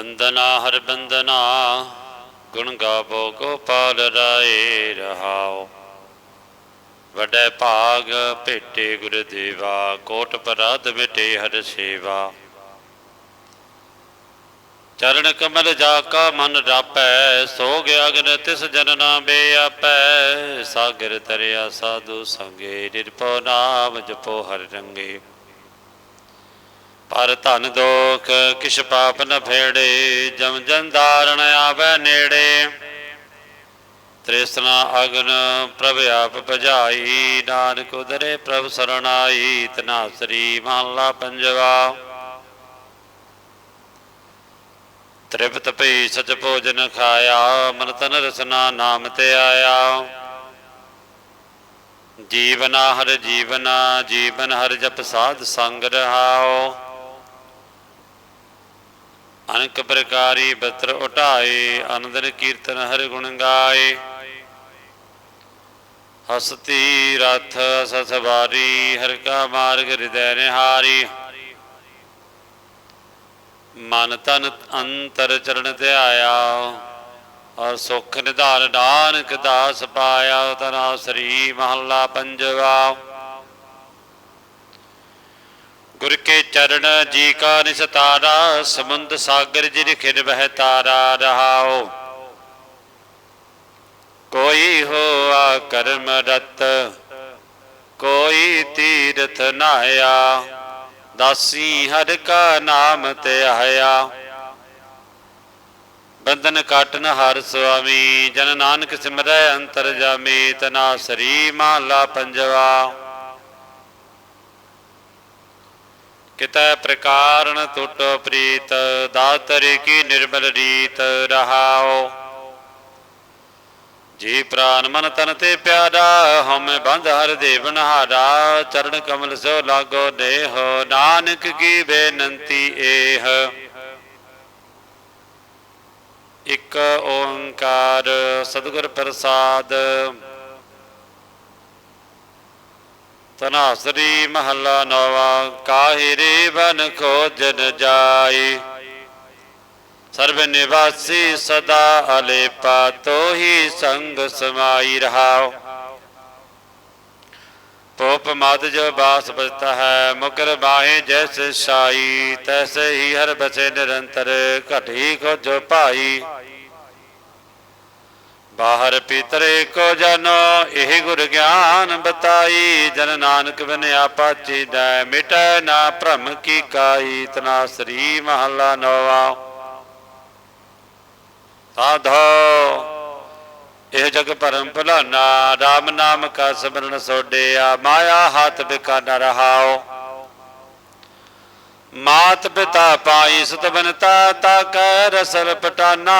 ਬੰਦਨਾ, ਹਰ ਬੰਦਨਾ। ਗੁਣ ਗਾਵੋ, ਗੋਪਾਲ ਰਾਏ ਰਹਾਓ ਵਡੈ ਭਾਗ ਭੇਟੇ ਗੁਰ ਦੇਵਾ, ਕੋਟ ਪਰਾਧ ਮਿਟੇ ਹਰ ਸੇਵਾ। ਚਰਨ ਕਮਲ ਜਾ ਕਾ ਮਨ ਰਾਪੈ ਸੋ ਗਿਆ ਅਗਨ ਤਿਸ ਜਨ ਬੇਆਪੈ ਸਾਗਰ ਤਰਿਆ ਸਾਧੂ ਸੰਗੇ, ਨਿਰਭਉ ਨਾਮ ਜਪੋ ਹਰ ਰੰਗੇ। ਪਰ ਧਨ ਦੋਖ ਕਿਛ ਪਾਪ ਨ ਫੇੜੇ, ਜਮ ਜਨ ਧਾਰਣ ਆਵੈ ਨੇੜੇ। ਤ੍ਰਿਸ਼ਨਾ ਅਗਨ ਪ੍ਰਭ ਆਪ ਭਜਾਈ, ਨਾਨਕ ਉਦਰੇ ਪ੍ਰਭ ਸਰਣਾਈ ਤਨਾਸਰੀ ਮਹਲਾ ਪੰਜਵਾ। ਤ੍ਰਿਪਤ ਭਈ ਸਚ ਭੋਜਨ ਖਾਇਆ ਮਨ ਤਨ ਰਸਨਾ ਨਾਮ ਤੇ ਆਇਆ। ਜੀਵਨਾ ਹਰ ਜੀਵਨਾ, ਜੀਵਨ ਹਰ ਜਪ ਸਾਧ ਸੰਗ ਰਹਾਓ ਅਨਕ ਪ੍ਰਕਾਰੀ ਬਤਰ ਉਠਾਏ ਅਨੰਦਨ ਕੀਰਤਨ ਹਰਿ ਗੁਣ ਗਾਏ। ਹਸਤੀ ਰਥ ਸਸਵਾਰੀ ਹਰ ਕਾ ਮਾਰਗ ਹਿਰਦੈ ਨਿਹਾਰੀ। ਮਨ ਤਨ ਅੰਤਰ ਚਰਨ ਧਿਆਇਆ, ਔਰ ਸੁਖ ਨਿਧਾਨ ਨਾਨਕ ਦਾਸ ਪਾਇਆ, ਤਨਾ ਸ੍ਰੀ ਮਹੱਲਾ ਪੰਜਵਾ। ਗੁਰ ਕੇ ਚਰਨ ਜੀ ਕਾ ਨਿਸਤਾਰਾ ਸਮੁੰਦ ਸਾਗਰ ਜਿਨ ਖਿਨ ਬਹਿ ਤਾਰਾ ਰਹਾਓ ਕੋਈ ਹੋਆ ਕਰਮ ਰਤ, ਕੋਈ ਤੀਰਥ ਨਾਇਆ ਦਾਸੀ ਹਰ ਕਾ ਨਾਮ ਤੇ ਆਇਆ ਬੰਧਨ ਕਾਟਨ ਹਰ ਸੁਆਮੀ, ਜਨ ਨਾਨਕ ਸਿਮਰੈ ਅੰਤਰ ਜਾਮੀ, ਤਨਾ ਸ੍ਰੀ ਮਾਲਾ ਪੰਜਵਾ। ਕਿਤੈ ਪ੍ਰਕਾਰਨ ਟੁੱਟ ਪ੍ਰੀਤ, ਦਾਤਰੀ ਕੀ ਨਿਰਮਲ ਰੀਤ ਰਹਾਓ ਜੀ ਪ੍ਰਾਨ ਮਨ ਤਨ ਤੇ ਪਿਆਰਾ ਹਉਮੈ ਬੰਧ ਹਰ ਦੇਵਨ ਹਾਰਾ ਚਰਨ ਕਮਲ ਸੋ ਲਾਗੋ ਦੇਹ, ਨਾਨਕ ਕੀ ਬੇਨੰਤੀ ਏਹ। ਇਕ ਓੰਕਾਰ ਸਤਿਗੁਰ ਪ੍ਰਸਾਦ ਤਨਾਸਰੀ ਮਹੱਲਾ ਨਵਾ ਕਾਹਿ ਰੇ ਬਨ ਖੋਜਨ ਜਾਈ। ਸਰਬ ਨਿਵਾਸੀ ਸਦਾ ਅਲੇਪਾ, ਤੋਹੀ ਸੰਗ ਸਮਾਈ ਰਹਾਓ। ਪੋਪ ਮਦ ਜੋ ਬਾਸ ਬਜਤਾ ਹੈ, ਮੁਕਰ ਬਾਹੇ ਜੈਸ ਸਾਈ ਤੈਸੇ ਹੀ ਹਰ ਬਸੇ ਨਿਰੰਤਰ ਘਟੀ ਕੋ ਭਾਈ। ਬਾਹਰ ਪੀਤਰੇ ਕੋ ਜਾਨੋ, ਇਹ ਗੁਰ ਗਿਆਨ ਬਤਾਈ। ਜਨ ਨਾਨਕ ਬਿਨ ਆਪਾ ਚੀਦੈ ਮਿਟੈ ਨਾ ਭ੍ਰਮ ਕੀ ਕਾਈ। ਤਨਾ ਸ੍ਰੀ ਮਹੱਲਾ ਨਵਾ। ਸਾਧੋ, ਇਹ ਜਗ ਭਰਮ ਭੁਲਾਨਾ। RAM ਨਾਮ ਕਾ ਸਿਮਰਨ ਸੋਡਿਆ। ਮਾਇਆ ਹੱਥ ਬਿਕਾ ਬਿਕਾਨਾ ਰਹਾਓ ਮਾਤ ਪਿਤਾ ਪਾਈ, ਸੁਤ ਬਨਤਾ ਤਾ ਕੈ ਰਸਲ ਪਟਾਨਾ।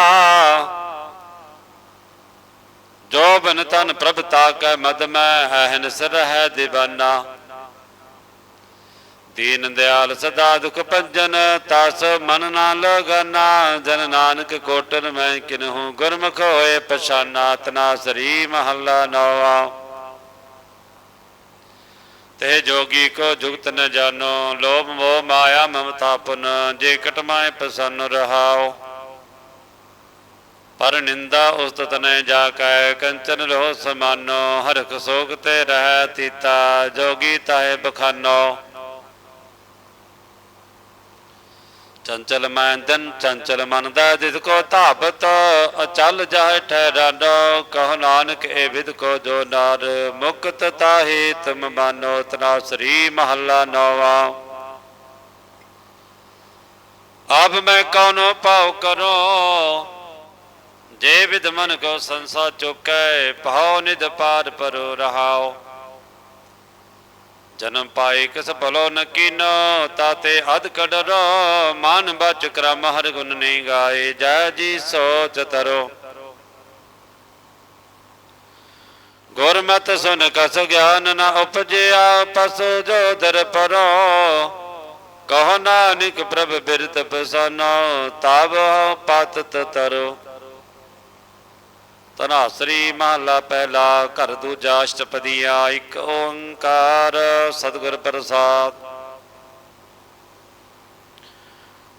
ਜੋ ਬਨ ਤਨ ਪ੍ਰਭ ਤਾ ਮਦ ਮੈਂ ਹੈ ਹਨਸ ਰਹਿ ਦਿਵਾਨਾ। ਦੀਨ ਦਿਆਲ ਸਦਾ ਦੁਖ ਭੰਜਨ ਤਸ ਮਨ ਨਾ ਲਗਨਾ। ਜਨ ਨਾਨਕ ਕੋਟਨ ਮੈਂ ਕਿਨਹੂ ਗੁਰਮੁਖ ਹੋਏ ਪਛਾਨਾ। ਤਨਾ ਸ੍ਰੀ ਮਹੱਲਾ ਨਵਾ। ਤੇ ਜੋਗੀ ਕੋ ਜੁਗਤ ਨ ਜਾਨੋ ਲੋਭ ਮੋਹ ਮਾਇਆ ਮਮਤਾ ਪੁਨ। ਜੇ ਕਟਮਾਏ ਪ੍ਰਸੰਨ ਰਹਾਓ। ਪਰ ਨਿੰਦਾ ਉਸਤਤ ਨੇ ਜਾ ਕੈ, ਕੰਚਨ ਲੋ ਸਮਾਨੋ ਹਰਖ ਸੋਗ ਤੇ ਰਹਿ ਤੀਤਾ, ਜੋਗੀ ਤਾਏ ਬਖਾਨੋ। ਚੰਚਲ ਮੈਂਦਨ ਚੰਚਲ ਮਨ ਦਾ ਦਿਦ ਕੋ ਧਾਬਤ ਅਚਲ ਜਾਏ ਠਹਿਰਾਨੋ, ਕਹ ਨਾਨਕ ਏ ਵਿਦ ਕੋ ਜੋ ਨਾਰ, ਮੁਕਤ ਤਾਹੀ ਤਮ ਮਾਨੋ, ਤਨਾ ਸ੍ਰੀ ਮਹੱਲਾ ਨਵਾ। ਆਪ ਮੈਂ ਕੌਨੋ ਪਾਉ ਕਰੋ ਜੇ ਵਿਦ ਮਨ ਕੋ ਸੰਸਾ ਚੁਕੈ, ਭਾਉ ਨਿਧ ਪਾਰ ਪਰੋ ਰਹਾਓ ਜਨਮ ਪਾਏ ਕਿਸ ਭਲੋ ਨ ਕੀਨੋ, ਤਾਤੇ ਅਧ ਕਡਰੋ ਮਨ ਬਚ ਕਰਮ ਹਰ ਗੁਣ ਨਹੀਂ ਗਾਏ, ਜੈ ਜੀ ਸੋਚ ਤਰੋ। ਗੁਰਮਤਿ ਸੁਨ ਕਸ ਗਿਆਨ ਨ ਉਪਜਿਆ, ਪਸ ਜੋ ਦਰ ਪਰੋ। ਕਹੋ ਨਾਨਕ ਪ੍ਰਭ ਬਿਰਤ ਪਸਨੋ ਤਬ ਪਤਤ ਤਰੋ। ਤਨਾਸਰੀ ਮਹਲਾ ਪਹਿਲਾ, ਘਰ ਦੂਜਾ ਅਸ਼ਟਪਦੀਆ ਇੱਕ ਓੰਕਾਰ ਸਤਿਗੁਰ ਪ੍ਰਸਾਦ।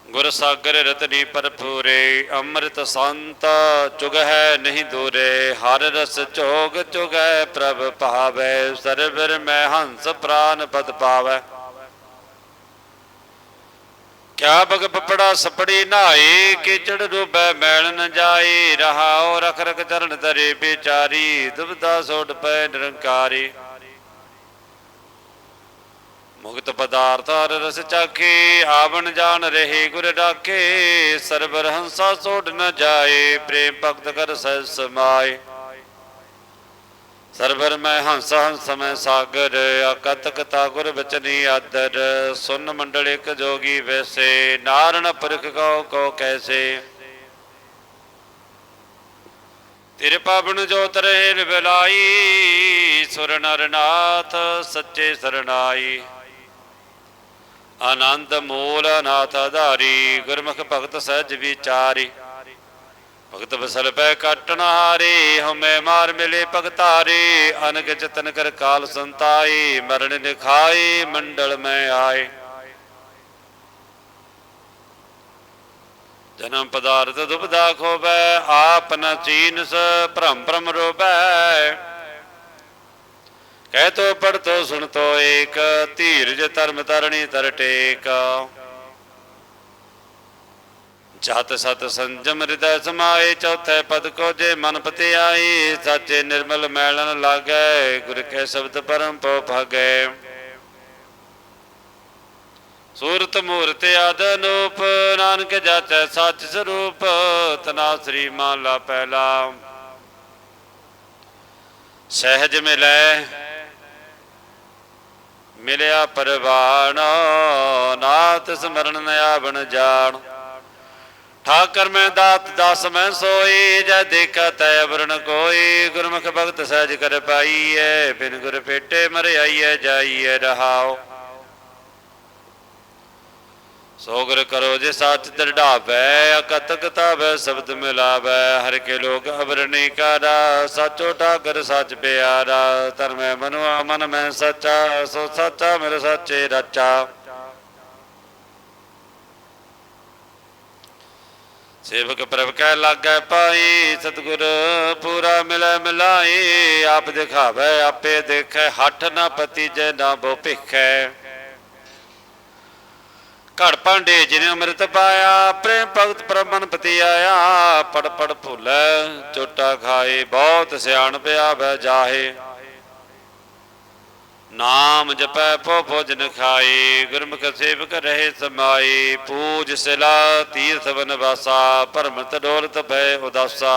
ਗੁਰ ਸਾਗਰ ਰਤਨੀ ਪਰਪੂਰੇ ਅੰਮ੍ਰਿਤ ਸੰਤ ਚੁਗ ਹੈ ਨਹੀਂ ਦੂਰੇ, ਹਰ ਰਸ ਚੋਗ ਚੁਗੈ ਪ੍ਰਭ ਭਾਵੈ, ਸਰਵਰ ਮੈਂ ਹੰਸ ਪ੍ਰਾਨ ਪਦ ਪਾਵੈ। ਕਿਆ ਬਗ ਪਪੜਾ ਸਪੜੀ ਨਾਏ ਕੀਚੜ ਡੂਬੈ ਮੈਲ ਨ ਜਾਏ ਰਹਾਉ ਰਖ ਰਖ ਚਰਨ ਤਰੇ ਵਿਚਾਰੀ ਦੁਬਦਾ ਸੋਟ ਪੈ ਨਿਰੰਕਾਰੀ। ਮੁਕਤ ਪਦਾਰਥ ਰਸ ਚਾਖੇ, ਆਵਣ ਜਾਣ ਰਹੇ ਗੁਰ ਡਾਕੇ ਸਰਬਰ ਹੰਸਾ ਸੋੜ ਨ ਜਾਏ ਪ੍ਰੇਮ ਭਗਤ ਕਰ ਸਹਿ ਸਮਾਏ ਸਰਬਰ ਮੈਂ ਹੰਸ ਹੰਸ ਮੈਂ ਸਾਗਰ ਅਕਤ ਕਤਾ ਗੁਰ ਬਚਨੀ ਆਦਰ। ਸੁਨ ਮੰਡਲ ਇਕ ਜੋਗੀ ਵੈਸੇ, ਨਾਰਨ ਪੁਰਖ ਕੋ ਕੋ ਕੈਸੇ। ਤੇਰੇ ਪਾਵਨ ਜੋਤ ਰਹੇ ਨਿਵਲਾਈ ਸੁਰ ਨਰ ਸੱਚੇ ਸਰਨਾਈ ਆਨੰਦ ਮੂਲ ਨਾਥ ਆਧਾਰੀ ਗੁਰਮੁਖ ਭਗਤ ਸਹਿਜ ਵਿਚਾਰੀ। ਭਗਤ ਬਸਲ ਪੈ ਕਾਟਣ ਹਾਰੇ ਹਮੇ ਮਾਰ ਮਿਲੇ ਭਗਤਾਰੇ। ਅਨਕ ਚਤਨ ਕਰ ਕਾਲ ਸੰਤਾਈ ਮਰਨ ਨਿਖਾਈ ਮੰਡਲ ਮੈਂ ਆਏ। ਜਨਮ ਪਦਾਰਥ ਦੁਬਦਾ ਖੋਬੈ, ਆਪ ਨ ਚੀਨਸ ਭ੍ਰਮ ਭ੍ਰਮ ਰੋਬੈ। ਕਹਿ ਤੋ ਪੜ ਤੋ ਸੁਣ ਤੋ ਏਕ, ਧੀਰਜ ਧਰਮ ਤਰਣੀ ਤਰ ਟੇਕ। ਜਤ ਸਤ ਸੰਜਮ ਹਿਰਦੈ ਸਮਾਏ, ਚੌਥੇ ਪਦ ਕੋ ਜੇ ਮਨ ਪਤੇ ਆਈ ਸਾਚੇ ਨਿਰਮਲ ਮੈਲਨ ਲਾਗੈ, ਗੁਰ ਕੇ ਸ਼ਬਦ ਪਰਮ ਪੋ ਭਾਗੈ। ਸੂਰਤ ਮੂਰਤ ਆਦ ਅਨੂਪ ਨਾਨਕ ਜਾਚੈ ਸੱਚ ਸਰੂਪ, ਤਨਾ ਸ੍ਰੀ ਮਾਲਾ ਪਹਿਲਾ ਸਹਿਜ ਮਿਲੈ, ਮਿਲਿਆ ਪਰਵਾਣ ਨਾਥ ਸਮਰਨ ਨ ਆਵਣ ਜਾਣ। ਠਾਕਰ ਮੈਂ ਦਾਤ ਦਸ ਮੈਂ ਸੋਈ, ਜੈ ਦੇਖਾ ਤੈ ਅਵਰਣ ਕੋਈ। ਗੁਰਮੁਖ ਭਗਤ ਸਹਿਜ ਕਰ ਪਾਈਐ, ਬਿਨ ਗੁਰ ਪੇਟੇ ਮਰ ਜਾਈਐ ਰਹਾਓ ਸੋਗਰ ਕਰੋ ਜੇ ਸੱਚ ਦਰੜਾਵੈ ਅਕਤ ਕਤਾਵੈ ਸ਼ਬਦ ਮਿਲਾਵੈ। ਹਰ ਕੇ ਲੋਕ ਅਵਰਣੀ ਕਾਰਾ ਸਾਚੋ ਠਾਕਰ ਸੱਚ ਪਿਆਰਾ। ਧਰਮੈ ਮਨੁਆ ਮਨ ਮੈਂ ਸੱਚਾ, ਸੋ ਸੱਚਾ ਮੇਰੇ ਸੱਚੇ ਰਚਾ। ਸੇਵਕ ਪ੍ਰਭ ਕੈ ਲਾਗੈ ਪਾਈ, ਸਤਿਗੁਰ ਪੂਰਾ ਮਿਲੈ ਮਿਲਾਈ, ਆਪ ਦਿਖਾਵੈ, ਆਪੇ ਦੇਖੈ, ਹੱਠ ਨਾ ਪਤੀ ਜੈ ਨਾ ਬੋ ਭਿਖੈ। ਘੜ ਭਾਂਡੇ ਜਿਨੇ ਅੰਮ੍ਰਿਤ ਪਾਇਆ, ਪ੍ਰੇਮ ਭਗਤ ਪ੍ਰਮਨ ਪਤੀ ਆਇਆ ਪੜ ਪੜ ਭੁੱਲੈ, ਚੋਟਾ ਖਾਏ, ਬਹੁਤ ਸਿਆਣ ਪਿਆ ਬੈ ਜਾਹੇ। ਨਾਮ ਜਪੈ ਭੋ ਭੋਜਨ ਖਾਏ ਗੁਰਮੁਖ ਸੇਵਕ ਰਹੇ ਸਮਾਈ, ਪੂਜ ਸਿਲਾ ਤੀਰਥ ਬਨਵਾਸਾ ਭਰਮ ਡੋਲਤ ਭੈ ਉਦਾਸਾ।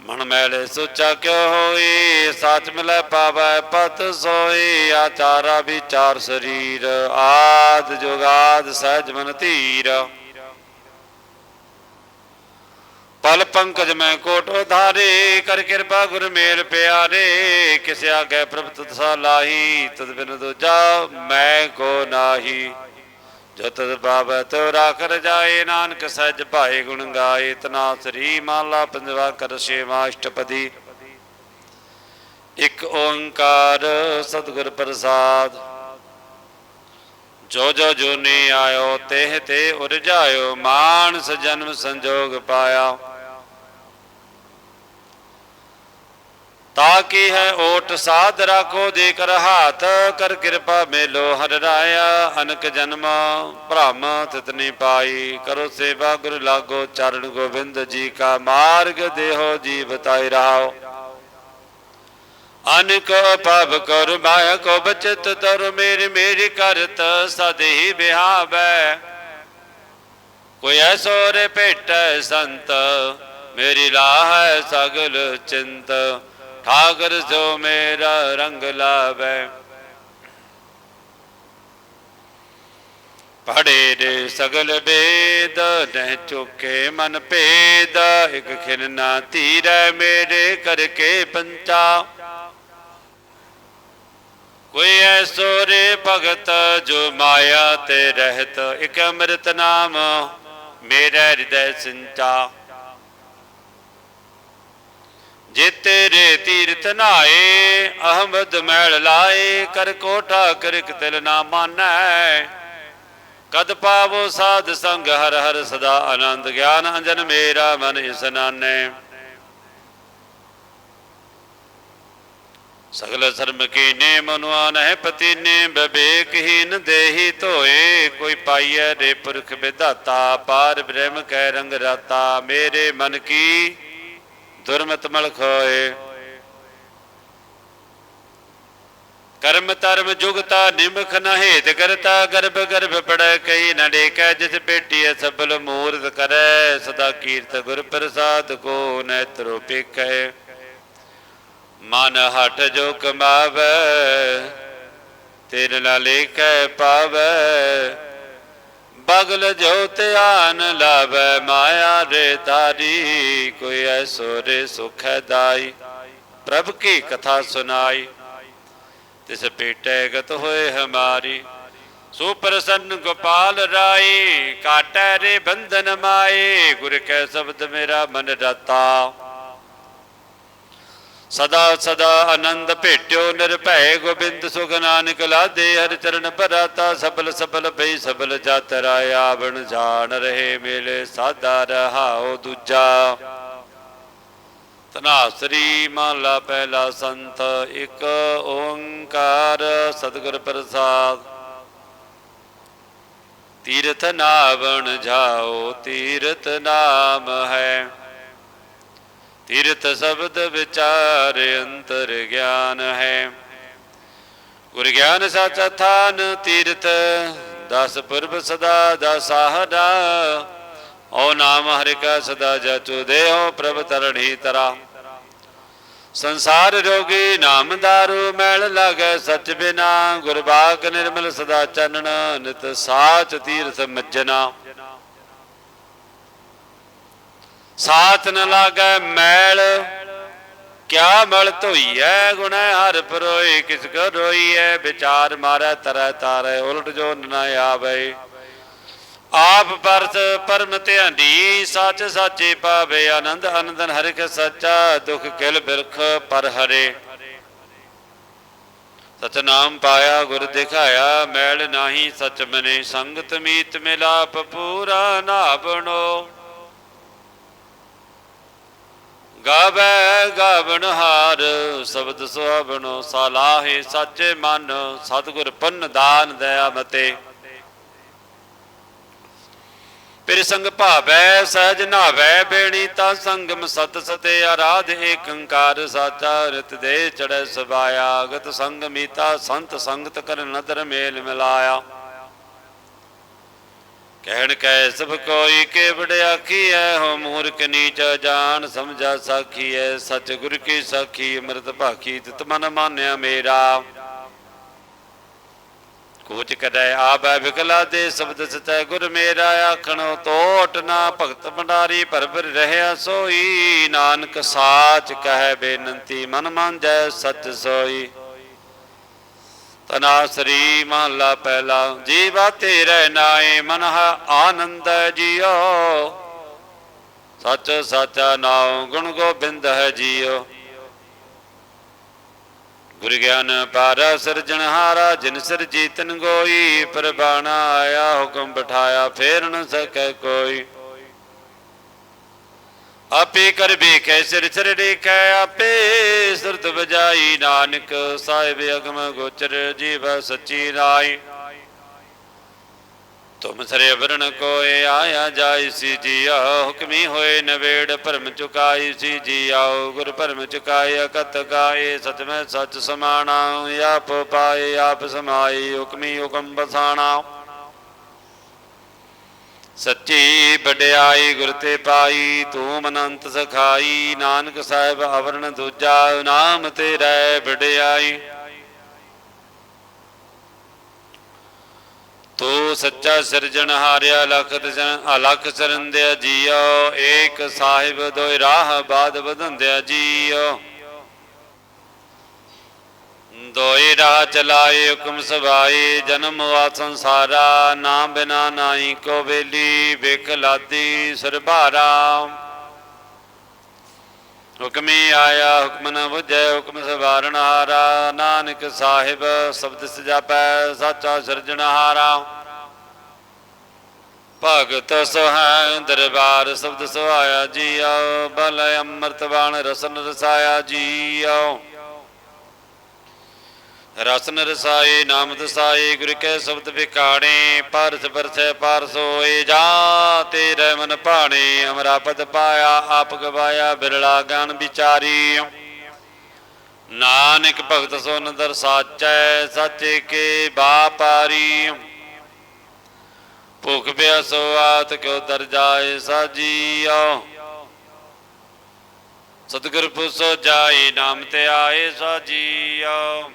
ਮਨ ਮੈਲੇ ਸੋਚਾ ਕਿਉ ਹੋਈ, ਸੱਚ ਮਿਲੈ ਪਾਵੈ ਪਤ ਸੋਈ, ਆਚਾਰਾ ਵਿਚਾਰ ਸਰੀਰ, ਆਦ ਜੁਗਾਦ ਸਹਿਜ ਮਨ ਧੀਰ। ਪਲ ਪੰਕਜ ਮੈਂ ਕੋਟ ਉਧਾਰੇ, ਕਰ ਕਿਰਪਾ ਗੁਰ ਮੇਲ ਪਿਆਰੇ। ਕਿਸ ਆਗੇ ਪ੍ਰਭ ਤੁਧ ਸਾ ਲਾਹੀ ਤਦ ਬਿਨ ਦੂਜਾ ਮੈਂ ਕੋ ਨਾਹੀ। ਜੋ ਬਾਬਾ ਤੋ ਰਾਖ ਰਜਾਏ ਨਾਨਕ ਸਹਿਜ ਭਾਏ ਗੁਣ ਗਾਏ। ਤਨਾ ਸ੍ਰੀ ਮਾਲਾ ਪੰਜਵਾ ਕਰ ਛੇਵਾ ਅਸ਼ਟਪਦੀ। ਇੱਕ ਓੰਕਾਰ ਸਤਿਗੁਰ ਪ੍ਰਸਾਦ। ਜੋ ਜੋ ਜੁਨੀ ਆਇਓ, ਤੇਹ ਤੇ ਉਰਜਾਇਓ ਮਾਨਸ ਜਨਮ ਸੰਜੋਗ ਪਾਇਆ। ਤਾ ਕੀ ਹੈ ਓਟ ਸਾਧ ਰਾਖੋ ਦੇ ਕਰ ਹਾਥ, ਕਰ ਕਿਰਪਾ ਮੇਲੋ ਹਰ ਰਾਇਆ, ਅਨਕ ਜਨਮ, ਭ੍ਰਮ ਤਿਤਨੀ ਪਾਈ। ਕਰੋ ਸੇਵਾ ਗੁਰ ਲਾਗੋ ਚਰਨ ਗੋਬਿੰਦ ਜੀ ਕਾ ਮਾਰਗ, ਦੇਹੋ ਜੀ ਬਤਾਈ ਰਾਓ। ਅਨਕ ਪਵ ਕਰ ਮਾਇਆ ਕੋ ਬਚਤ ਤਰ ਮੇਰੀ ਮੇਰੀ ਕਰਤ, ਸਦ ਹੀ ਬਿਹਾਵੈ। ਕੋਈ ਐਸੋ ਰੇ ਭੇਟੈ ਸੰਤ, ਮੇਰੀ ਲਾਹ ਸਗਲ ਚਿੰਤ। ਠਾਕਰ ਜੋ ਮੇਰਾ ਰੰਗ ਲਾਵੈ। ਪੜੇ ਦੇ ਸਗਲ ਬੇਦ ਨਹਿ ਚੁਕੇ ਮਨ ਭੇਦ, ਇਕ ਖਿਨ ਨਾ ਧੀਰੈ ਮੇਰੇ ਕਰਕੇ ਪੰਚਾ। ਕੋਈ ਐਸੋ ਰੇ ਭਗਤ ਜੋ ਮਾਇਆ ਤੇ ਰਹਿਤ, ਇਕ ਅੰਮ੍ਰਿਤ ਨਾਮ, ਮੇਰਾ ਹਿਰਦੈ ਸਿੰਚਾ। ਜੇ ਤੇਰੇ ਤੀਰਥ ਨਾਏ, ਅਹਮਦ ਮੈਲ ਲਾਏ, ਕਰ ਕੋਠਾ ਕਰ ਤਿਲ ਨਾ ਮਾਨੈ। ਕਦ ਪਾਵੋ ਸਾਧ ਸੰਗ, ਹਰ ਹਰ ਸਦਾ ਆਨੰਦ ਗਿਆਨ, ਅੰਜਨ ਮੇਰਾ ਮਨ ਇਸਨਾਨੇ ਸਗਲ ਸਰਮ ਕੀਨੇ ਮਨੁਆਨ ਹੈ ਪਤੀ ਨੇ ਬਵੇਕਹੀਨ ਦੇਹੀ ਧੋਏ। ਕੋਈ ਪਾਈਐ ਰੇ ਪੁਰਖ ਵਿਧਾਤਾ, ਪਾਰ ਬ੍ਰਹਮ ਕੈ ਰੰਗ ਰਾਤਾ। ਮੇਰੇ ਮਨ ਕੀ ਦੁਰਮਤ ਮਲ ਖੋਏ ਕਰਮ ਧਰਮ ਜੁਗਤਾ ਨਿਮਖ ਨ ਹੇਤ ਕਰਤਾ, ਗਰਭ ਗਰਭ ਪੜੈ ਕਈ ਨ ਡੇਕੈ ਜਿਸ ਬੇਟੀ ਸਬਲ ਮੂਰਤ ਕਰੈ, ਸਦਾ ਕੀਰਤ ਗੁਰ ਪ੍ਰਸਾਦ ਕੋ ਨੈਤਰੋ ਪੇਖੈ ਮਨ ਹਟ ਜੋ ਕਮਾਵੈ ਤੇਰੇ ਨਾਲ ਲੇਖੈ ਪਾਵੈ ਬਗਲ ਜੋ ਧਿਆਨ ਲਾਵੈ, ਮਾਇਆ ਰੇ ਤਾਰੀ, ਕੋਈ ਐਸੋ ਰੇ ਸੁਖ ਪ੍ਰਭ ਕੀ ਕਥਾ ਸੁਨਾਈ ਤਿਸ ਪੇਟੈ ਗਤ ਹੋਏ ਹਮਾਰੀ ਸੋ ਪ੍ਰਸੰਨ ਗੋਪਾਲ ਰਾਏ ਕਾਟੈ ਰੇ ਬੰਧਨ ਮਾਏ, ਗੁਰ ਕੈ ਸ਼ਬਦ ਮੇਰਾ ਮਨ ਰਤਾ। ਸਦਾ ਸਦਾ ਆਨੰਦ ਭੇਟਿਓ, ਨਿਰਭੈ ਗੋਬਿੰਦ ਸੁਖ ਨਾਨਕ ਲਾਦੇ, ਹਰ ਚਰਨ ਭਰਾਤਾ, ਸਬਲ ਸਬਲ ਭਈ ਸਬਲ ਜਤ ਰਾਇਆ ਬਣ ਜਾਣ ਰਹੇ ਮੇਲੇ ਸਾਦਾ ਰਹਾਓ ਦੂਜਾ। ਤਨਾਸਰੀ ਮਹਲਾ ਪਹਿਲਾ ਸੰਤ, ਇੱਕ ਓੰਕਾਰ ਸਤਿਗੁਰ ਪ੍ਰਸਾਦ। ਤੀਰਥ ਨਾਵਣ ਜਾਓ, ਤੀਰਥ ਨਾਮ ਹੈ। ਤੀਰਥ ਸ਼ਬਦ ਵਿਚਾਰ ਅੰਤਰ ਗਿਆਨ ਹੈ। ਗੁਰ ਗਿਆਨ ਸਚ ਥਾਨ ਤੀਰਥ, ਦਸ ਪੁਰਬ ਸਦਾ ਦਸਾਹਦਾ ਓ ਨਾਮ ਹਰਿ ਕਾ ਸਦਾ ਜਚੁ ਦੇਹੋ ਪ੍ਰਭ ਤਰਣੀ ਤਰਾ। ਸੰਸਾਰ ਰੋਗੀ ਨਾਮ ਦਾਰੂ ਮੈਲ ਲਾਗੈ ਸਚ ਬਿਨਾ ਗੁਰਬਾਕ ਨਿਰਮਲ ਸਦਾ ਚੰਨਣ, ਨਿਤ ਸਾਚ ਤੀਰਥ ਮੱਜਨਾ ਸਾਥ ਨ ਲਾਗੈ ਮੈਲ, ਕਿਆ ਮਲ ਧੋਈਐ ਗੁਣੈ ਹਰ ਪਰੋਈ ਕਿਸ ਕੋ ਰੋਈਐ ਵਿਚਾਰ ਮਾਰੈ ਤਰੈ ਤਾਰੈ, ਉਲਟ ਜੋ ਨ ਆਵੇ। ਆਪ ਪਰਸ ਪਰਮ ਧਿਆਨੀ ਸੱਚ ਸਾਚੇ ਪਾਵੇ, ਆਨੰਦ ਆਨੰਦਨ ਹਰਿ ਸੱਚਾ, ਦੁਖ ਕਿਲ ਬਿਰਖ ਪਰ ਹਰੇ। ਸਚ ਨਾਮ ਪਾਇਆ ਗੁਰ ਦਿਖਾਇਆ, ਮੈਲ ਨਾਹੀ ਸਚ ਮਨੇ, ਸੰਗਤ ਮੀਤ ਮਿਲਾਪ ਪੂਰਾ ਨਾ ਬਣੋ ਗਾਵੇ ਗਾਵਣ ਹਾਰ, ਸ਼ਬਦ ਸੁਹਾਵਣੋ, ਸਲਾਹੇ ਸੱਚੇ ਮਨ, ਸਤਿਗੁਰ ਪੁੰਨ ਦਾਨ ਦਇਆ ਮਤੇ। ਪਿਰ ਸੰਗ ਭਾਵੈ, ਸਹਿਜ ਨਾਵੈ, ਬੇਣੀ ਤਾਂ ਸੰਗਮ ਸਤ ਸਤੇ, ਆਰਾਧ ਏਕੰਕਾਰ ਸਾਚਾ ਰਿਤ ਦੇ ਚੜੈ ਸਬਾਇਆ ਗਤ ਸੰਗ ਮੀਤਾ, ਸੰਤ ਸੰਗਤ ਕਰ ਨਦਰ ਮੇਲ ਮਿਲਾਇਆ। ਕਹਿਣ ਕੈ ਸਭ ਕੋਈ ਕੇ ਵਡਿਆਖੀਐ ਹੋ ਮੂਰਖ ਨੀਚ ਜਾਣ ਸਮਝਾ ਸਾਖੀਐ ਸਚ ਗੁਰ ਕੀ ਸਾਖੀ ਅੰਮ੍ਰਿਤ ਭਾਖੀ ਤਿਤ ਮਨ ਮਾਨਿਆ ਮੇਰਾ। ਕੋਚ ਕਦੈ ਆਬੈ ਵਿਕਲਾ ਦੇ, ਸ਼ਬਦ ਸਤੈ ਗੁਰ ਮੇਰਾ ਆਖਣੋ ਤੋਟ ਨਾ, ਭਗਤ ਭੰਡਾਰੀ ਭਰਭਰ ਰਹਿਆ ਸੋਈ। ਨਾਨਕ ਸਾਚ ਕਹਿ ਬੇਨੰਤੀ, ਮਨ ਮੰਜੈ ਸਚ ਸੋਈ। ਤਨਾ ਸ੍ਰੀ ਮਹਲਾ ਪਹਿਲਾ। ਜੀਵਾ ਤੇਰੇ ਨਾਏ ਮਨ ਆਨੰਦ ਜੀਓ ਸੱਚ ਸਾਚਾ ਨਾਉ ਗੁਣ ਗੋਬਿੰਦ ਹੈ ਜੀਓ ਗੁਰ ਗਿਆਨ ਪਾਰਾ ਸਿਰਜਣਹਾਰਾ ਜਿਨ ਸਿਰ ਜੀਤਨ ਗੋਈ, ਪ੍ਰਬਾਣਾ ਆਇਆ ਹੁਕਮ ਬਿਠਾਇਆ ਫੇਰ ਨ ਸਕੈ ਕੋਈ। ਆਪੇ ਕਰ ਵੇਖੈ ਸਿਰ ਸਿਰ ਦੇਖੈ ਆਪੇ ਸੁਰਤ ਬਜਾਈ ਨਾਨਕ ਸਾਹਿਬ ਅਗਮ ਗੋਚਰ ਜੀਵ ਸੱਚੀ ਰਾਈ ਤੁਮ ਸਰੇ ਵਰਣ ਕੋਏ ਆਇਆ ਜਾਈ ਸੀ ਜੀਆ, ਹੁਕਮੀ ਹੋਏ ਨਵੇੜ ਭਰਮ ਚੁਕਾਈ ਸੀ ਜੀਆਓ ਗੁਰ ਭਰਮ ਚੁਕਾਏ ਅਕਤ ਗਾਏ, ਸਚ ਸਚ ਸਮਾਣਾ, ਆਪ ਪਾਏ, ਆਪ ਸਮਾਈ ਹੁਕਮੀ ਹੁਕਮ ਬਸਾਣਾ। ਸੱਚੀ ਵਡਿਆਈ ਗੁਰ ਤੇ ਪਾਈ, ਤੂੰ ਮਨੰਤ ਸਖਾਈ, ਨਾਨਕ ਸਾਹਿਬ ਅਵਰਣ ਦੂਜਾ, ਨਾਮ ਤੇਰਾ ਵਡਿਆਈ। ਤੂੰ ਸੱਚਾ ਸਿਰਜਣਹਾਰਿਆ ਲਖਤ ਜਨ ਅਲਖ ਸਰੰਦਿਆ ਜੀਓ, ਏਕ ਸਾਹਿਬ ਦੋਇ ਰਾਹ ਬਾਦ ਵਧੰਦਿਆ ਜੀਓ। ਦੋਇ ਰਾਹ ਚਲਾਏ ਹੁਕਮ ਸਵਾਏ ਜਨਮ ਵਾ ਸੰਸਾਰਾ ਨਾ ਬਿਨਾ ਨਾਹੀ ਕੋ ਵੇਲੀ ਵਿਖ ਲਾਦੀ ਸਰਬਾਰਾ ਹੁਕਮੀ ਆਇਆ, ਹੁਕਮ ਨ ਬੁਝੈ, ਹੁਕਮ ਸਵਾਰਨ ਹਾਰਾ। ਨਾਨਕ ਸਾਹਿਬ ਸ਼ਬਦ ਸਜਾਪੈ, ਸਾਚਾ ਸਿਰਜਣਹਾਰਾ ਭਗਤ ਸੁਹਾਇ ਦਰਬਾਰ ਸ਼ਬਦ ਸੁਹਾਇਆ ਆਓ ਬਲ ਅੰਮ੍ਰਿਤ ਬਾਣ ਰਸਨ ਰਸਾਇਆ ਜੀ ਆਓ ਰਸਨ ਰਸਾਏ ਨਾਮ ਦਸਾਏ ਗੁਰ ਕੈ ਸ਼ਬਦ ਵਿਕਾਣੇ ਪਰਸ ਪਰਸੈ ਪਾਰ ਸੋਏ ਜਾ ਤੇਰੇ ਮਨ ਭਾਣੇ, ਅਮਰਾ ਪਾਇਆ, ਆਪ ਗਵਾਇਆ, ਬਿਰਲਾ ਗਾਨ ਵਿਚਾਰੀ। ਨਾਨਕ ਭਗਤ ਸੁਨ ਦਰ ਸਾਚੈ ਸਾਚੇ ਕੇ ਬਾਪਾਰੀ ਭੁਖ ਪਿਆਸੋ ਆਤ ਕਿਉ ਦਰ ਜਾਏ ਸਾਜੀਓ। ਸਤਿਗੁਰ ਪੁਸੋ ਜਾਏ, ਨਾਮ ਤੇ ਆਏ ਸਾਜੀਓ।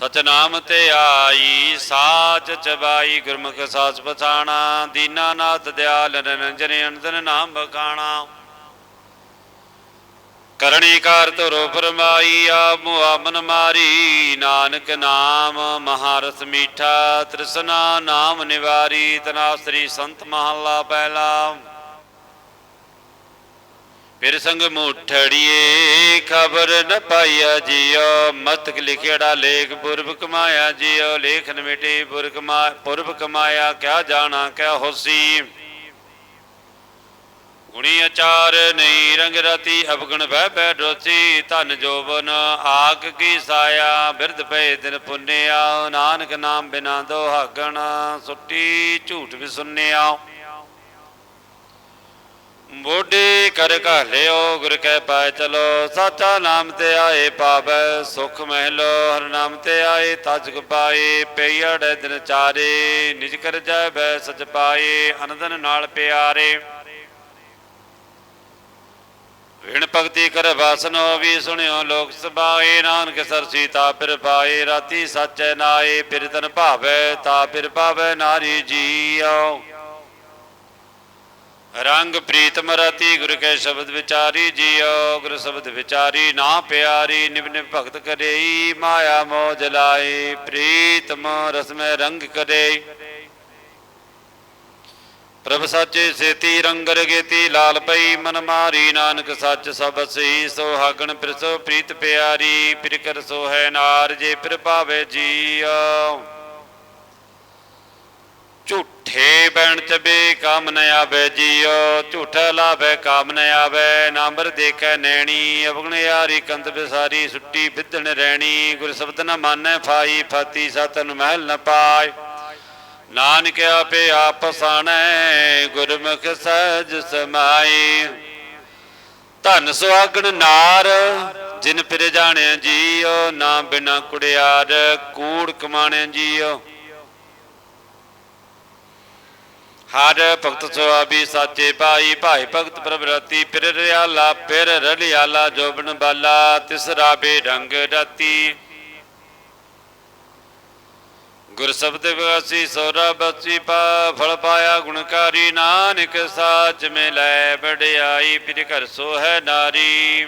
ਸਚ ਨਾਮ ਤੇ ਆਈ ਸਾਚ ਚਬਾਈ ਗੁਰਮੁਖ ਸਾਚ ਪਛਾਣਾ ਦੀਨਾਨਾਥ ਦਿਆਲ ਨਿਰੰਜਨ ਅੰਦਨ ਨਾਮ ਬਖਾਣਾ। ਕਰਣੀ ਕਾਰ ਧਰੋ ਫਰਮਾਈ ਆ ਮੁਆ ਮਾਰੀ, ਨਾਨਕ ਨਾਮ ਮਹਾਰਸ ਮੀਠਾ, ਤ੍ਰਿਸ਼ਨਾ ਨਾਮ ਨਿਵਾਰੀ ਤਨਾਸਰੀ ਸੰਤ ਮਹੱਲਾ ਪਹਿਲਾ। ਫਿਰ ਸੰਗ ਮੁਠੜੀਏ ਖਬਰ ਨ ਪਾਈਆ ਜੀਓ ਮਤਕ ਲਿਖਿਆ ਲੇਖ ਪੁਰਬ ਕਮਾਇਆ ਜੀਓ ਲੇਖ ਮਿਟੇ ਪੁਰਬ ਕਮਾਇਆ, ਕਿਆ ਜਾਣਾ, ਕਿਆ ਹੋਸੀ। ਗੁਣੀ ਅਚਾਰ ਨਹੀਂ ਰੰਗ ਰਤੀ, ਅਵਗਣ ਬਹਿ ਬੈ ਡੋਸੀ। ਧਨ ਜੋਬਨ ਆਗ ਕੀ ਸਾਇਆ, ਬਿਰਧ ਪਏ ਦਿਨ ਪੁੰਨਿਆ। ਨਾਨਕ ਨਾਮ ਬਿਨਾ ਦੋਹਾਗਣ, ਸੁੱਟੀ ਝੂਠ ਵੀ ਸੁਨਿਆ। ਬੋਡੇ ਕਰ ਘਾਲਿਓ ਗੁਰ ਕੈ ਪਾਇ ਚਲੋ, ਸਾਚਾ ਨਾਮ ਤੇ ਆਏ ਪਾਵੈ, ਸੁਖ ਮਹਿਲੋ, ਹਰ ਨਾਮ ਤੇ ਆਏ ਤਜਗ ਪਾਏ ਪਈੜ ਦਿਨ ਚਾਰੇ, ਨਿਜ ਕਰ ਜੈ ਬੈ ਸਚ ਪਾਏ, ਅਨੰਦਨ ਨਾਲ ਪਿਆਰੇ। ਵਿਣ ਭਗਤੀ ਕਰ ਵਾਸਨੋ, ਵੀ ਸੁਣਿਓ ਲੋਕ ਸਬਾਏ ਨਾਨਕ ਸਰ ਤਾ ਫਿਰ ਪਾਏ, ਰਾਤੀ ਸਚੈ ਨਾਏ, ਫਿਰ ਤਨ ਭਾਵੈ, ਤਾ ਫਿਰ ਪਾਵੈ ਨਾਰੀ ਜੀਓ। ਰੰਗ ਪ੍ਰੀਤਮ ਰਤੀ ਗੁਰ ਕੇ ਸ਼ਬਦ ਵਿਚਾਰੀ ਜੀਓ, ਗੁਰ ਸ਼ਬਦ ਵਿਚਾਰੀ ਨਾ ਪਿਆਰੀ ਨਿਵ ਭਗਤ ਕਰੇਈ, ਮਾਇਆ ਮੋਹ ਜਲਾਈ ਪ੍ਰੀਤਮ ਰਸਮੈ ਰੰਗ ਕਰੇ ਪ੍ਰਭ ਸਾਚੇ ਸੇਤੀ ਰੰਗਰ ਗੇਤੀ ਲਾਲ ਪਈ, ਮਨ ਮਾਰੀ ਨਾਨਕ ਸੱਚ ਸਭ ਸਹੀ ਸੋਹਾਗਣ ਪ੍ਰਸੋ ਪ੍ਰੀਤ ਪਿਆਰੀ ਪਿਰ ਕਰ ਸੋ ਹੈ ਨਾਰ, ਜੇ ਫਿਰ ਭਾਵੇ ਜੀਓ। ਝੂਠੇ ਬੈਣ ਚਬੇ ਕਾਮ ਨ ਆਵੇ ਜੀਓ, ਝੂਠਾ ਲਾਭੈ ਕਾਮ ਨ ਆਵੇ ਨਾਮਰ ਦੇਖੈ ਨੈਣੀ, ਅਵਗਣ ਯਾਰੀ ਕੰਤ ਬਿਸਾਰੀ ਸੁੱਟੀ ਬਿੱਧਣ ਰਹਿਣੀ ਗੁਰ ਸ਼ਬਦ ਨ ਮਾਨੈ ਫਾਈ ਫਾਤੀ ਸਤਨ ਮਹਿਲ ਨ ਪਾਏ। ਨਾਨਕ ਆਪੇ ਆਪ ਪਸਾਣੈ ਗੁਰਮੁਖ ਸਹਿਜ ਸਮਾਈ ਧਨ ਸੁਆਗਣ ਨਾਰ, ਜਿਨ ਫਿਰ ਜਾਣਿਆ ਜੀਓ, ਨਾ ਬਿਨਾ ਕੁੜਿਆਰ ਕੂੜ ਕਮਾਣਿਆ ਜੀਓ। ਹਰ ਭਗਤ ਸੁਆਬੀ ਸਾਚੇ ਭਾਈ ਭਾਈ ਭਗਤ ਪ੍ਰਭਰਤੀ ਫਿਰ ਰਿਆਲਾ ਫਿਰ ਰਲਿਆਲਾ, ਜੋਬਨ ਬਾਲਾ, ਤਿਸਰਾ ਬੇ ਰਤੀ। ਗੁਰ ਸ਼ਬਦ ਵਾਸੀ, ਸੋਰਾ ਬਸੀ ਪਾ ਫਲ ਪਾਇਆ ਗੁਣਕਾਰੀ, ਨਾਨਕ ਸਾਚ ਮੇ ਲੈ ਵਡਿਆਈ, ਪਿਰ ਘਰ ਸੋ ਹੈ ਨਾਰੀ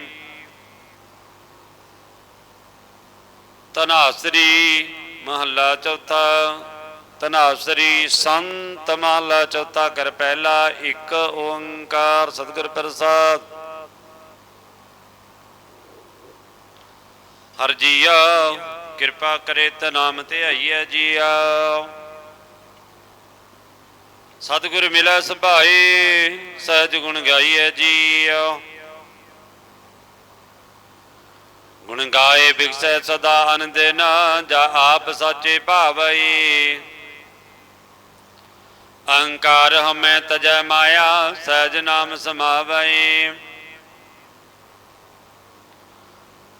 ਤਨਾਸਰੀ ਮਹੱਲਾ ਚੌਥਾ। ਤਨਾਸਰੀ ਸੰਤ ਮਾਲਾ ਚੌਥਾ ਕਰ ਪਹਿਲਾ, ਇੱਕ ਓੰਕਾਰ ਸਤਿਗੁਰ ਪ੍ਰਸਾਦ। ਹਰ ਜੀਆ, ਕਿਰਪਾ ਕਰੇ ਤਨਾਮ ਤੇ ਆਈਐ ਜੀਆ। ਸਤਿਗੁਰ ਮਿਲੈ ਸੁਭਾਏ ਸਹਿਜ ਗੁਣ ਗਾਈਐ ਜੀਆ। ਗੁਣ ਗਾਏ ਬਿਗਸੈ ਸਦਾ ਆਨੰਦ ਨਾ, ਜਾ ਆਪ ਸਾਚੇ ਭਾਵਈ। ਅਹੰਕਾਰ ਹਮੈ ਤਜੈ ਮਾਇਆ, ਸਹਿਜ ਨਾਮ ਸਮਾਵਈ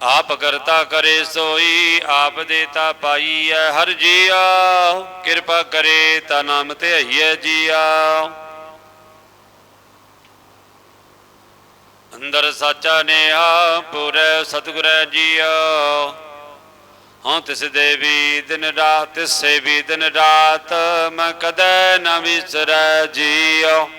ਆਪ ਕਰਤਾ ਕਰੇ ਸੋਈ, ਆਪ ਦੇਤਾ ਪਾਈਐ ਹਰ ਜੀਆ। ਕਿਰਪਾ ਕਰੇ ਤਾ ਨਾਮ ਤੇ ਹਈਐ ਜੀਆ। ਅੰਦਰ ਸਾਚਾ ਨੇ ਆ ਪੂਰੇ ਸਤਿਗੁਰੈ ਜੀਆ। ਹਾਂ ਤਿਸ ਦੇ ਦਿਨ ਰਾਤ, ਤਿਸੇ ਵੀ ਦਿਨ ਰਾਤ, ਮੈਂ ਕਦੇ ਨਾ ਵਿਸਰੈ ਜੀਓ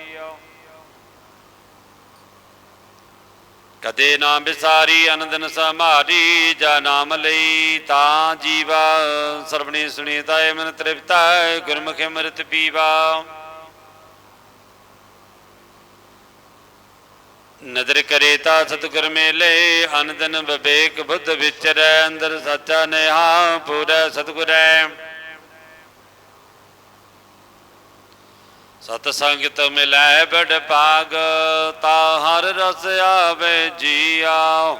ਕਦੇ ਨਾ ਵਿਸਾਰੀ ਅਨੰਦਨ ਸਮਾਰੀ ਜਾ ਨਾਮ ਲਈ ਤਾਂ ਜੀਵਾ। ਸਰਵਣੀ ਸੁਣੀਤਾ ਏ ਮਨ ਤ੍ਰਿਪਤਾ, ਗੁਰਮੁਖੇ ਮਰਤ ਪੀਵਾ। ਨਦਰ ਕਰੇ ਤਾ ਸਤਿਗੁਰ ਮੇਲੇ, ਅਨੰਦਨ ਵਿਵੇਕ ਬੁੱਧ ਵਿਚਰੈ, ਅੰਦਰ ਸਾਚਾ ਨਿਹਾ ਪੂਰੈ ਸਤਿਗੁਰੈ। ਸਤ ਸੰਗਤ ਮਿਲੈ ਬੜ ਭਾਗ, ਤਾ ਹਰ ਰਸ ਆਵੇ ਜੀਆ।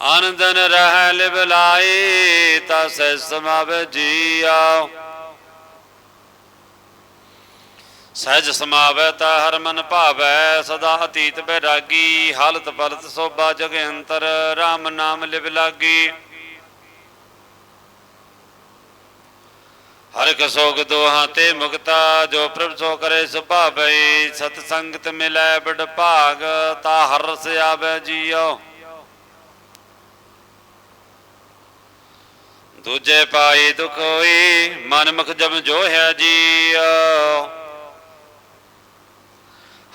ਆਨੰਦਨ ਰਹਿ ਲਿਵ ਲਾਈ ਤਾ ਸੈ ਸਮਾਵੇ ਜੀਆ। ਸਹਿਜ ਸਮਾਵੈ ਤਾ ਹਰ ਮਨ ਭਾਵੈ, ਸਦਾ ਅਤੀਤ ਬੈਰਾਗੀ, ਹਾਲਤ ਪਲਤ ਸੋਭਾ ਜਗੰਤਰ RAM ਨਾਮ ਲਿਵ ਲਾਗੀ। ਹਰ ਇੱਕ ਦੋਹਾਂ ਤੇ ਮੁਕਤਾ, ਜੋ ਪ੍ਰਭ ਸੋ ਕਰੇ ਸੁਭਾਵੈ ਸਤ ਸੰਗਤ ਮਿਲੈ ਬੜ ਭਾਗ, ਤਾ ਹਰ ਰਸ ਆਵੈ ਜੀਉ। ਦੂਜੇ ਪਾਈ ਦੁਖ ਹੋਈ, ਮਨ ਮੁਖ ਜਮ ਜੋ ਹੈ ਜੀਉ।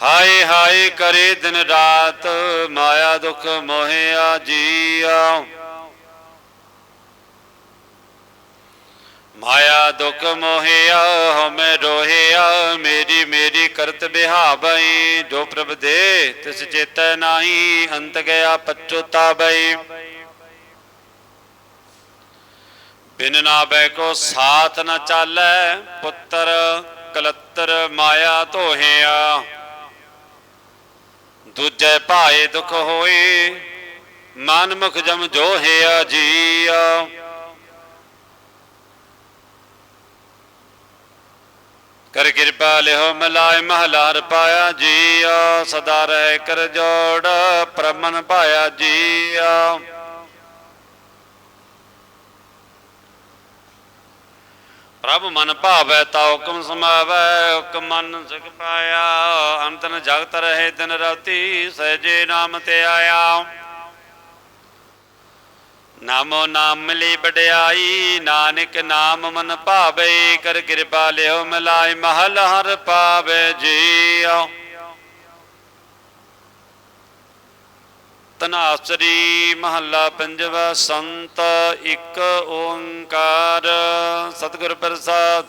ਹਾਏ ਹਾਏ ਕਰੇ ਦਿਨ ਰਾਤ, ਮਾਇਆ ਦੁਖ ਮੋਹਿਆ ਜੀਆ ਮਾਇਆ ਦੁਖ ਮੋਹਿਆ ਹਮੇ ਰੋਹਿਆ ਮੇਰੀ ਮੇਰੀ ਕਰਤ ਬਿਹਾਵਈ। ਜੋ ਪ੍ਰਭ ਦੇ ਤਿਸ ਚੇਤੈ ਨਾਹੀ, ਅੰਤ ਗਿਆ ਪਛੁਤਾਵਈ ਬਿਨ ਨਾ ਬੈ ਕੋ ਸਾਥ ਨ ਚਾਲੈ, ਪੁੱਤਰ ਕਲੱਤਰ ਮਾਇਆ ਧੋਹਿਆ। ਦੂਜੇ ਭਾਏ ਦੁਖ ਹੋਏ ਮਨ ਮੁਖ ਜਮ ਜੋ ਜੀਆ ਕਰ ਕਿਰਪਾ ਲਿਓ ਮਲਾਇ ਮਹਲਾਰ ਪਾਇਆ ਜੀਆ, ਸਦਾ ਰਹਿ ਕਰ ਜੋੜ, ਪ੍ਰਮਨ ਪਾਇਆ ਜੀਆ। ਪ੍ਰਭ ਮਨ ਭਾਵੈ ਤਾ ਹੁਕਮ ਸਮਾਵੈ, ਹੁਕਮ ਮਨ ਸਿਖ ਪਾਇਆ। ਅੰਤਨ ਜਗਤ ਰਹੇ ਦਿਨ ਰਾਤੀ, ਸਹਿਜੇ ਨਾਮ ਤੇ ਆਇਆ। ਨਾਮੋ ਨਾਮ ਮਿਲੀ ਵਡਿਆਈ, ਨਾਨਕ ਨਾਮ ਮਨ ਭਾਵੇ, ਕਰ ਕਿਰਪਾ ਲਿਓ ਮਿਲਾਈ, ਮਹਲ ਹਰ ਪਾਵੇ ਜੀਉ ਤਨਾਸਰੀ ਮਹੱਲਾ ਪੰਜਵਾ ਸੰਤ ਇੱਕ ਓੰਕਾਰ। ਸਤਿਗੁਰ ਪ੍ਰਸਾਦ